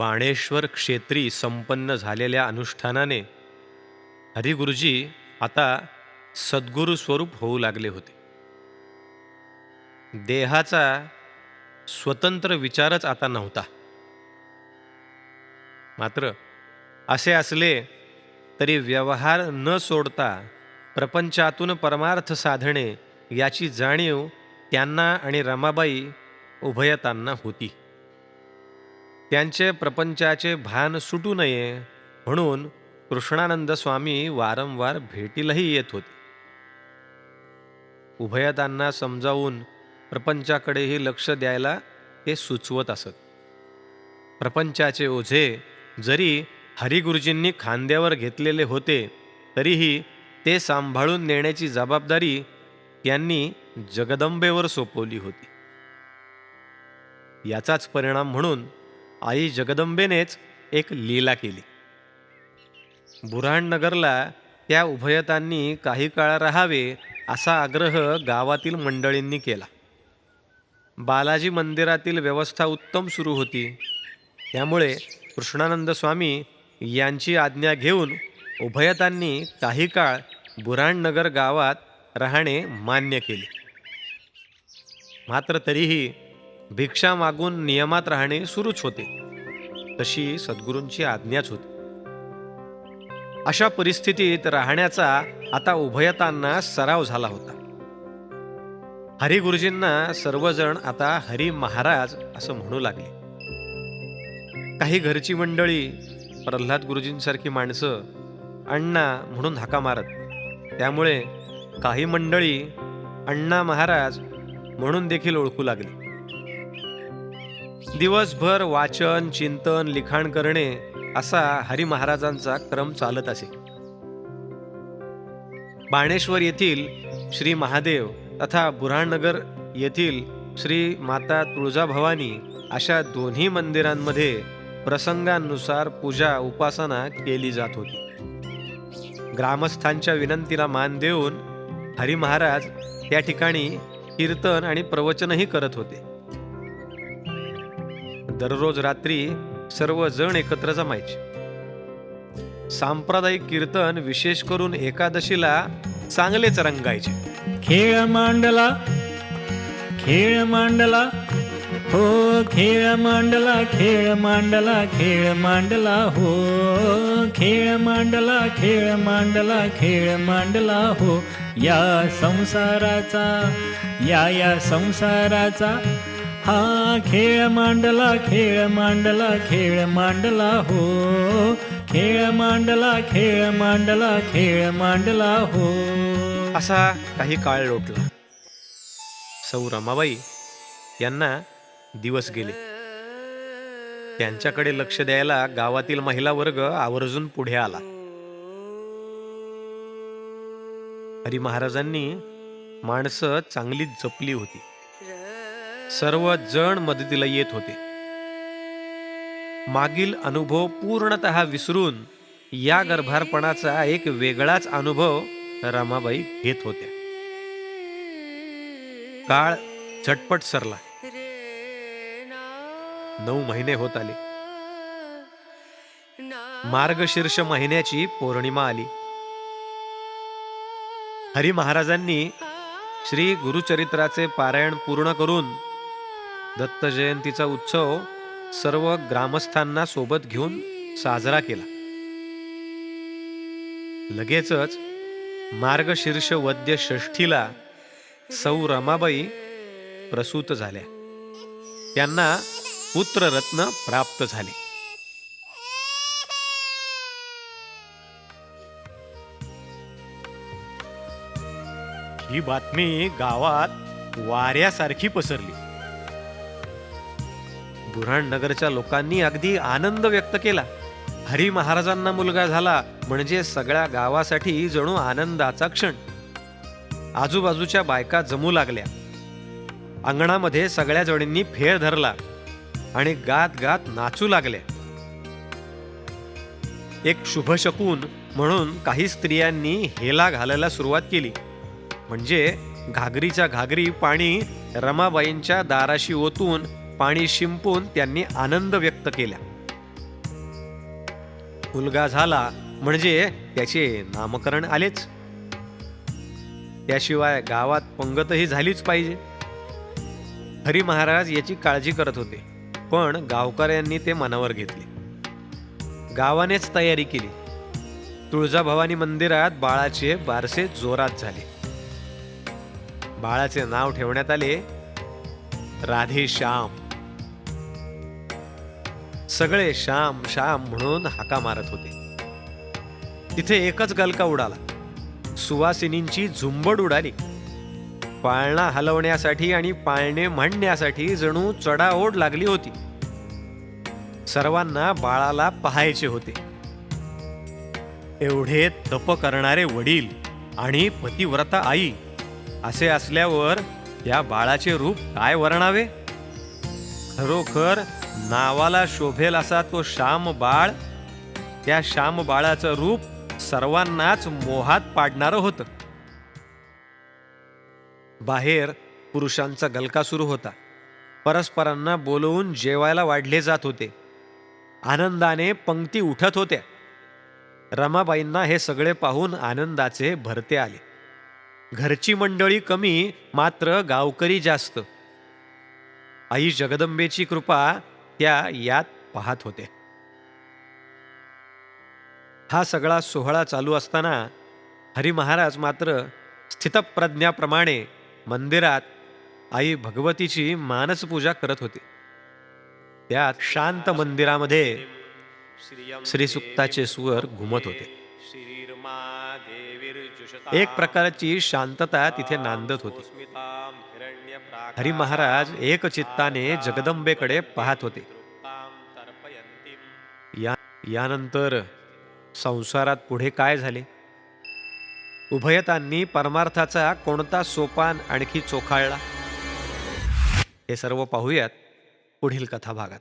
बाणेश्वर क्षेत्री संपन्न झालेल्या अनुष्ठानाने हरिगुरुजी आता सद्गुरू स्वरूप होऊ लागले होते. देहाचा स्वतंत्र विचारच आता नव्हता. मात्र असे असले तरी व्यवहार न सोडता प्रपंचातून परमार्थ साधणे याची जाणीव त्यांना आणि रमाबाई उभयतांना होती. त्यांचे प्रपंचाचे भान सुटू नये म्हणून कृष्णानंद स्वामी वारंवार भेटीलाही येत होते. उभयतांना समजावून प्रपंचाकडेही लक्ष द्यायला ते सुचवत असत. प्रपंचाचे ओझे जरी हरिगुरुजींनी खांद्यावर घेतलेले होते तरीही ते सांभाळून नेण्याची जबाबदारी त्यांनी जगदंबेवर सोपवली होती. याचाच परिणाम म्हणून आई जगदंबेनेच एक लीला केली. बुऱ्हाणनगरला त्या उभयतांनी काही काळ राहावे असा आग्रह गावातील मंडळींनी केला. बालाजी मंदिरातील व्यवस्था उत्तम सुरू होती. त्यामुळे कृष्णानंद स्वामी यांची आज्ञा घेऊन उभयतांनी काही काळ बुऱ्हाणनगर गावात राहणे मान्य केले. मात्र तरीही भिक्षा मागून नियमात राहणे सुरूच होते. तशी सद्गुरूंची आज्ञाच होती. अशा परिस्थितीत राहण्याचा आता उभयतांना सराव झाला होता. हरिगुरुजींना सर्वजण आता हरी महाराज असं म्हणू लागले. काही घरची मंडळी प्रल्हाद गुरुजींसारखी माणसं अण्णा म्हणून हाका मारत. त्यामुळे काही मंडळी अण्णा महाराज म्हणून देखील ओळखू लागली. दिवसभर वाचन चिंतन लिखाण करणे असा हरी महाराजांचा क्रम चालत असे. बाणेश्वर येथील श्री महादेव तथा बुऱ्हाणनगर येथील श्री माता तुळजाभवानी अशा दोन्ही मंदिरांमध्ये प्रसंगानुसार पूजा उपासना केली जात होती. ग्रामस्थांच्या विनंतीला मान देऊन हरी महाराज त्या ठिकाणी कीर्तन आणि प्रवचनही करत होते. दररोज रात्री सर्वजण एकत्र जमायचे. सांप्रदायिक कीर्तन विशेष करून एकादशीला चांगलेच रंगायचे. खेळ मांडला खेळ मांडला हो खेळ मांडला खेळ मांडला खेळ मांडला हो खेळ मांडला खेळ मांडला खेळ मांडला हो या संसाराचा या या संसाराचा हा खेळ मांडला खेळ मांडला खेळ मांडला हो. खेळ मांडला खेळ मांडला खेळ मांडला हो. असा काही काळ लोटला. सौ रमाबाई यांना दिवस गेले. त्यांच्याकडे लक्ष द्यायला गावातील महिला वर्ग आवर्जून पुढे आला. हरी महाराजांनी माणसं चांगली जपली होती. सर्व जण मदतीला येत होते. मागील अनुभव पूर्णत विसरून या गर्भारपणाचा एक वेगळाच अनुभव रमाबाई घेत होत्या. काळ झटपट सरला. नऊ महिने होत आले. मार्गशीर्ष महिन्याची पौर्णिमा आली. हरी महाराजांनी श्री गुरुचरित्राचे पारायण पूर्ण करून दत्त जयंतीचा उत्सव सर्व ग्रामस्थांना सोबत घेऊन साजरा केला. लगेचच मार्गशीर्ष वद्य षष्ठीला सौ रमाबाई प्रसूत झाल्या. त्यांना पुत्ररत्न प्राप्त झाले. ही बातमी गावात वाऱ्यासारखी पसरली. बुऱ्हाणनगरच्या लोकांनी अगदी आनंद व्यक्त केला. हरी महाराजांना मुलगा झाला म्हणजे सगळ्या गावासाठी जणू आनंदाचा क्षण. आजूबाजूच्या बायका जमू लागल्या. अंगणामध्ये सगळ्या जणींनी फेर धरला आणि गात गात नाचू लागल्या. एक शुभ शकून म्हणून काही स्त्रियांनी हेला घालायला सुरुवात केली. म्हणजे घागरीच्या घागरी पाणी रमाबाईंच्या दाराशी ओतून पाणी शिंपून त्यांनी आनंद व्यक्त केला. मुलगा झाला म्हणजे त्याचे नामकरण आलेच. त्याशिवाय गावात पंगतही झालीच पाहिजे. हरी महाराज याची काळजी करत होते पण गावकऱ्यांनी ते मनावर घेतले. गावानेच तयारी केली. तुळजाभवानी मंदिरात बाळाचे बारसे जोरात झाले. बाळाचे नाव ठेवण्यात आले राधेश्याम. सगळे श्याम श्याम म्हणून हाका मारत होते. तिथे एकच गलका उडाला. सुवासिनींची झुंबड उडाली. पाळणा हलवण्यासाठी आणि पाळणे म्हणण्यासाठी जणू चढाओढ लागली होती. सर्वांना बाळाला पाहायचे होते. एवढे तप करणारे वडील आणि पतिव्रता आई असे असल्यावर या बाळाचे रूप काय वर्णावे? खरोखर नावाला शोभेल असा तो श्याम बाळ. त्या श्याम बाळाचं रूप सर्वांनाच मोहात पाडणारं होतं. बाहेर पुरुषांचा गलका सुरू होता. परस्परांना बोलवून जेवायला वाढले जात होते. आनंदाने पंक्ती उठत होत्या. रमाबाईंना हे सगळे पाहून आनंदाचे भरते आले. घरची मंडळी कमी मात्र गावकरी जास्त. आई जगदंबेची कृपा त्या यात पाहत होते. हा सगळा सोहळा चालू असताना हरी महाराज मात्र स्थितप्रज्ञाप्रमाणे मंदिरात आई भगवतीची मानसपूजा करत होते. त्यात शांत मंदिरामध्ये श्रीसुक्ताचे स्वर घुमत होते. एक प्रकारची शांतता तिथे नांदत होती. हरी महाराज एक चित्ताने जगदंबेकडे पाहत होते. या यानंतर संसारात पुढे काय झाले? उभयतांनी परमार्थाचा कोणता सोपान आणखी चोखाळला? हे सर्व पाहूयात पुढील कथा भागात